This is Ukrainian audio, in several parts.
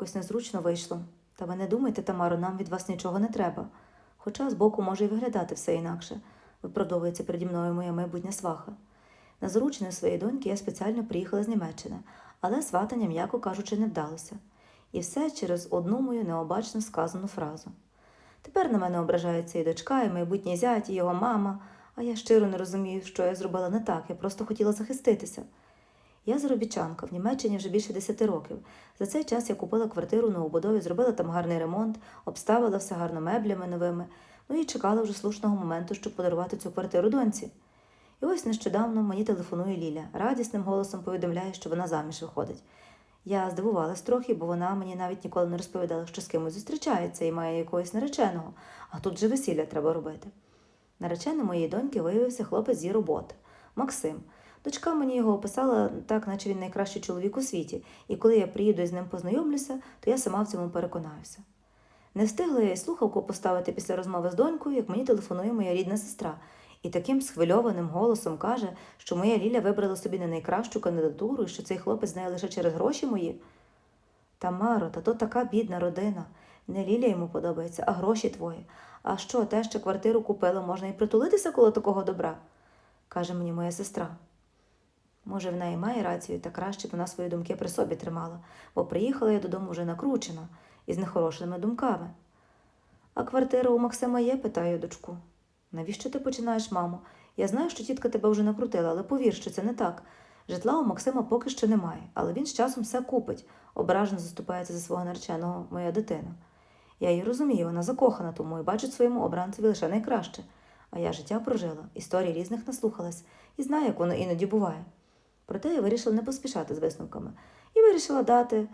Якось незручно вийшло. Та ви не думайте, Тамаро, нам від вас нічого не треба. Хоча збоку може і виглядати все інакше, виправдовується переді мною моя майбутня сваха. На заручення своєї доньки я спеціально приїхала з Німеччини, але сватання, м'яко кажучи, не вдалося. І все через одну мою необачно сказану фразу. Тепер на мене ображаються і дочка, і майбутній зять, і його мама, а я щиро не розумію, що я зробила не так, я просто хотіла захиститися. Я заробітчанка в Німеччині вже більше 10 років. За цей час я купила квартиру на убудові, зробила там гарний ремонт, обставила все гарно меблями новими, ну і чекала вже слушного моменту, щоб подарувати цю квартиру доньці. І ось нещодавно мені телефонує Ліля, радісним голосом повідомляє, що вона заміж виходить. Я здивувалась трохи, бо вона мені навіть ніколи не розповідала, що з кимось зустрічається і має якогось нареченого, а тут же весілля треба робити. Нареченим моєї доньки виявився хлопець зі роботи Максим. Дочка мені його описала так, наче він найкращий чоловік у світі, і коли я приїду і з ним познайомлюся, то я сама в цьому переконаюся. Не встигла я й слухавку поставити після розмови з донькою, як мені телефонує моя рідна сестра, і таким схвильованим голосом каже, що моя Ліля вибрала собі не найкращу кандидатуру і що цей хлопець знає лише через гроші мої. Тамаро, та то така бідна родина. Не Ліля йому подобається, а гроші твої. А що, те, що квартиру купила, можна і притулитися коло такого добра? каже мені моя сестра. Може, вона і має рацію, та краще б вона свої думки при собі тримала, бо приїхала я додому вже накручена і з нехорошими думками. А квартира у Максима є? питаю дочку. Навіщо ти починаєш, мамо? Я знаю, що тітка тебе вже накрутила, але повір, що це не так. Житла у Максима поки що немає, але він з часом все купить, ображено заступається за свого нареченого моя дитина. Я її розумію, вона закохана, тому і бачить своєму обранцеві лише найкраще. А я життя прожила, історій різних наслухалась і знаю, як воно іноді буває. Проте я вирішила не поспішати з висновками і вирішила дати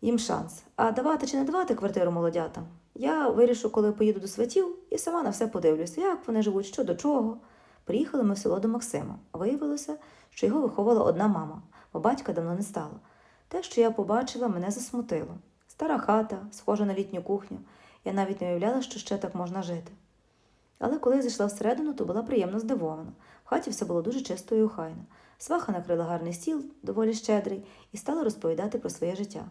їм шанс. А давати чи не давати квартиру молодятам? Я вирішу, коли поїду до сватів, і сама на все подивлюся, як вони живуть, що до чого. Приїхали ми в село до Максима. Виявилося, що його виховувала одна мама, бо батька давно не стало. Те, що я побачила, мене засмутило. Стара хата, схожа на літню кухню. Я навіть не уявляла, що ще так можна жити. Але коли зайшла всередину, то була приємно здивована. В хаті все було дуже чисто і охайно. Сваха накрила гарний стіл, доволі щедрий, і стала розповідати про своє життя.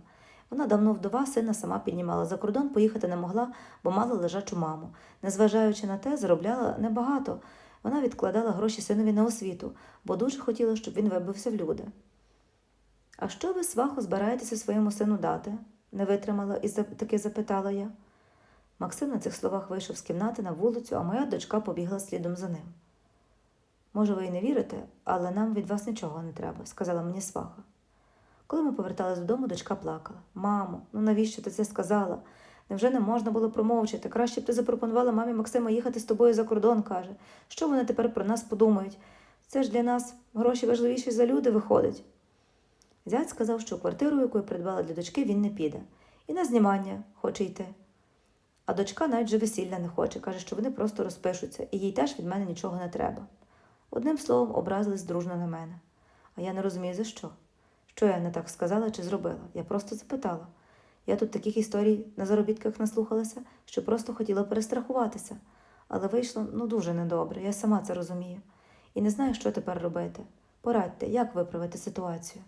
Вона давно вдова, сина сама піднімала за кордон, поїхати не могла, бо мала лежачу маму. Незважаючи на те, заробляла небагато. Вона відкладала гроші синові на освіту, бо дуже хотіла, щоб він вибився в люди. А що ви, свахо, збираєтеся своєму сину дати? не витримала і таки запитала я. Максим на цих словах вийшов з кімнати на вулицю, а моя дочка побігла слідом за ним. Може, ви й не вірите, але нам від вас нічого не треба, сказала мені сваха. Коли ми повертались додому, дочка плакала. Мамо, ну навіщо ти це сказала? Невже не можна було промовчати? Краще б ти запропонувала мамі Максима їхати з тобою за кордон, каже. Що вони тепер про нас подумають? Це ж для нас гроші важливіші за люди виходить. Зять сказав, що квартиру, яку я придбала для дочки, він не піде. І на знімання хоче йти. А дочка навіть же весілля не хоче, каже, що вони просто розпишуться, і їй теж від мене нічого не треба. Одним словом, образились дружно на мене. А я не розумію, за що. Що я не так сказала чи зробила? Я просто запитала. Я тут таких історій на заробітках наслухалася, що просто хотіла перестрахуватися. Але вийшло ну дуже недобре, я сама це розумію. І не знаю, що тепер робити. Порадьте, як виправити ситуацію.